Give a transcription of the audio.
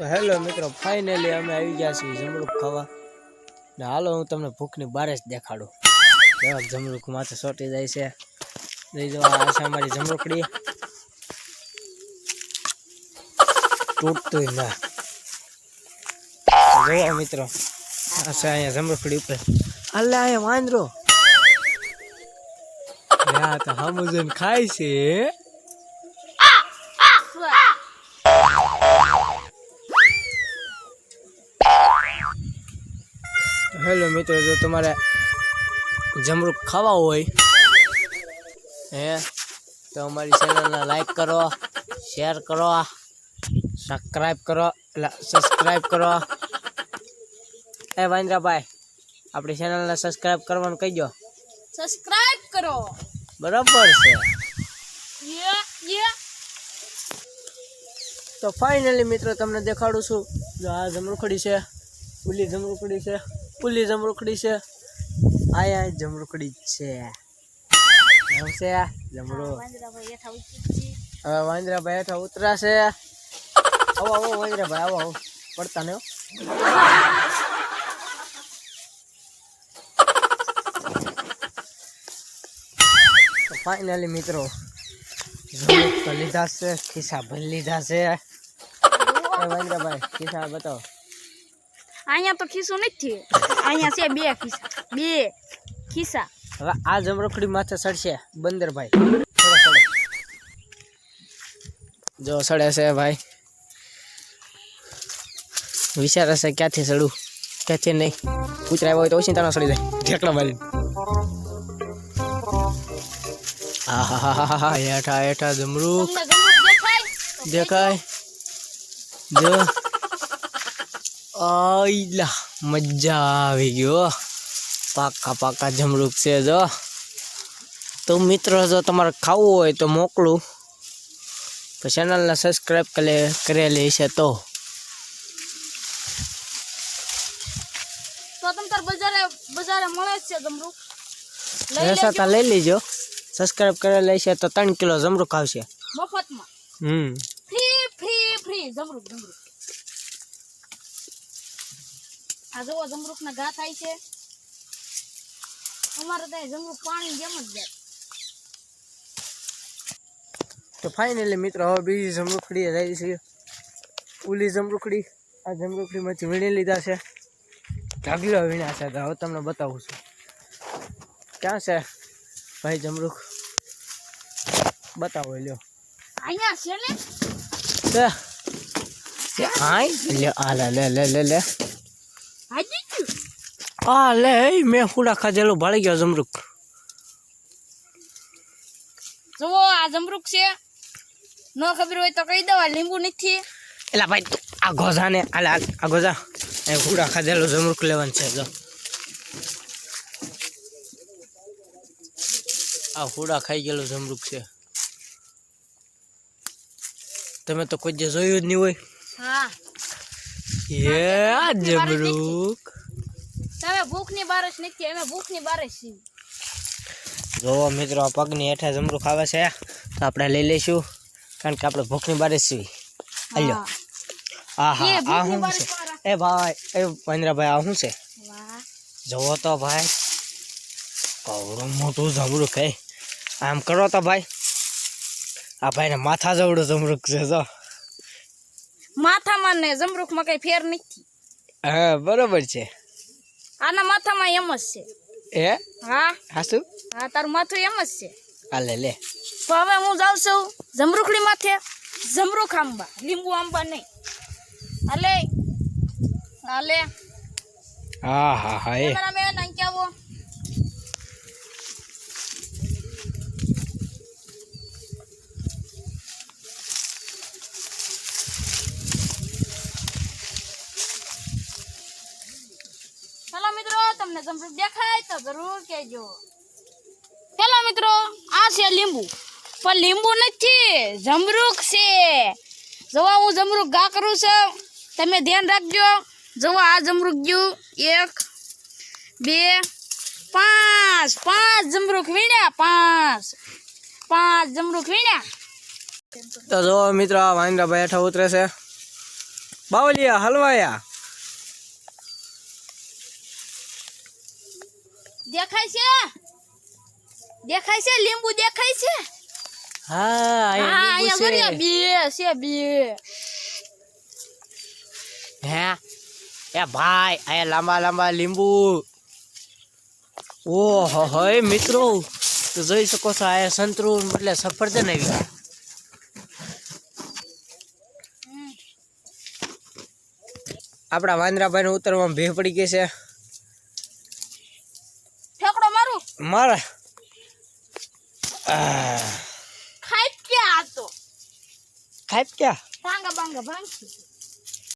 તો હેલો મિત્રો ફાઇનલી અમે આવી ગયા છીએ જમરૂખ ખાવા. ને હાલો હું તમને ભૂખની બારે જ દેખાડું. કેવા જમરૂખ માથે સોટી જાય છે. લઈ જવા આ છે અમારી જમરૂકડી તૂટતું ના. જોવા મિત્રો આ છે અહીંયા જમરૂખડી ઉપર. અલ્લે અહીંયા વાંદરો. હા તો હમુજન ખાય છે. હેલો મિત્રો જો તમારે જમરૂક ખાવા હોય હે તો અમારી ચેનલને લાઈક કરો શેર કરો સબસ્ક્રાઈબ કરો એટલે સબસ્ક્રાઈબ કરો. એ વાંદરાભાઈ આપણી ચેનલને સબસ્ક્રાઈબ કરવાનું કહી દો. સબસ્ક્રાઇબ કરો. બરાબર છે. તો ફાઇનલી મિત્રો તમને દેખાડું છું. જો આ જમરૂખડી છે ઉલી જમરૂખડી છે. ઉલી જમરૂખડી છે. આયા જમરૂખડી જ છે. એમ છે જમરૂ? હવે વાંદરાભાઈ હેઠા ઉતરાશે. આવો આવો વાંદરાભાઈ આવો આવો. પડતા ને ફાઈનલી ફાઇનલી મિત્રો લીધા છે ખિસ્સા ભરી લીધા છે. વાંદરા ભાઈ ખિસ્સા બતાવો. અહીંયા તો ખિસ્સો નથી અહીંયા છે બે ખિસ્સા. બે ખિસ્સા. હવે આ જમરૂખડી માથે સડશે બંદરભાઈ. થોડો સડે જો સડે છે ભાઈ. વિચાર હશે ક્યાંથી સડું ક્યાંથી નહીં. કૂતરા આવ્યા હોય તો ઓછી તાનો સડી જાય. ઢેકલા મારી હા હા હા હા હા હેઠા હેઠા જમરૂખ. તમને જમરૂક દેખાય? જો જો. આઈલા મજા આવી ગયો પાકા પાકા જમરૂક છે જો. તો મિત્રો જો તમારે ખાવું હોય તો મોકલું. તો ચેનલને સબસ્ક્રાઈબ કરે કરેલી છે તો. તો તમ તાર બજારે બજારે મળે જ છે જમરૂક? લઈ લેજો. લઈ લેજો. સબસ્ક્રાઈબ કરેલી છે તો ત્રણ કિલો જમરૂક આવશે. મફતમાં? હમ. Free free free. જમરૂક જમરૂક. આ જુઓ જમરૂક ના ઘા થાય છે. અમારે ત્યાં જમરૂખ પાણી જેમ જ જાય. તો ફાઇનલી મિત્રો હવે બીજી જમરૂખડી રહી છે. ઉલી જમરૂખડી આ જમરૂખડીમાંથી વીણી લીધા છે. ઢગલા વીણ્યા છે તો હવે તમને બતાવું છું. ક્યાં છે? ભાઈ જમરૂખ બતાવો લ્યો. અહીંયા છે ને? લે આ લે લે લે. આ લે મેં હુડા ખાધેલો ભાળી ગયો જમરૂખ જુઓ આ જમરૂક છે. ન ખબર હોય તો કહી દવા લીંબુ નથી. એલા ભાઈ આ ગોઝાને આલે આ ગોઝા. એ હુડા ખાધેલું જમરૂખ લેવાનું છે જો. આ હુડા ખાઈ ગયેલું જમરૂખ છે. તમે તો કોઈ જે જોયું જ નહીં હોય. હા. એ આ જમરૂખ તમે ભૂખની બારસ નથી અમે ભૂખની બારસ છીએ જોવો મિત્રો આ પગની હેઠળ જમરૂખ આવે છે. તો આપણે લઈ લઈશું કારણ કે આપણે ભૂખની ની જ છીએ હલો આ હા આ શું છે? એ ભાઈ એ મહેન્દ્રભાઈ આ શું છે? જોવો તો ભાઈ. કવડું મોટું જમરૂખ હે. આમ કરો તો ભાઈ. આ ભાઈને માથા જવડું જમરૂખ છે જો. માથામાં ને જમરૂખમાં કઈ ફેર નથી. હા બરોબર છે. આના માથામાં એમ જ છે. એ હા. હાસુ? હા તારું માથું એમ જ છે. આ લે. લે તો હવે હું જાઉં છું જમરૂખડી માથે. જમરૂખ આંબા લીંબુ આંબા નહીં. હાલે. હાલે. હા હા હા એ કેમેરામેન અહીં આવો હેલો મિત્રો તમને જમરૂખ દેખાય તો જરૂર કહેજો. હેલો મિત્રો આ છે લીંબુ. પણ લીંબુ નથી જમરૂક છે. જોવા હું જમરૂક ગા કરું છું. તમે ધ્યાન રાખજો. જોવા આ જમરૂક ગયું. એક બે પાંચ. પાંચ જમરૂખ વીણ્યા પાંચ. પાંચ જમરૂક વીણ્યા. તો જો મિત્રો આ વાંદરા બેઠા ઉતરે છે. બાવલિયા હલવાયા. દેખાય છે? દેખાય છે? લીંબુ દેખાય છે? હા અહીંયા અહીંયા બે છે બે. હે? એ ભાઈ અહીંયા લાંબા લાંબા લીંબુ. ઓહો હોય મિત્રો. તો જોઈ શકો છો આ સંતરું એટલે સફરજન આવી આપણા વાંદરાભાઈ ને ઉતરવામાં ભે પડી ગઈ છે. મારું ખાઈ ક્યાં હતો ખાઈ ક્યાં ભાંગા ભાંગા ભાંગી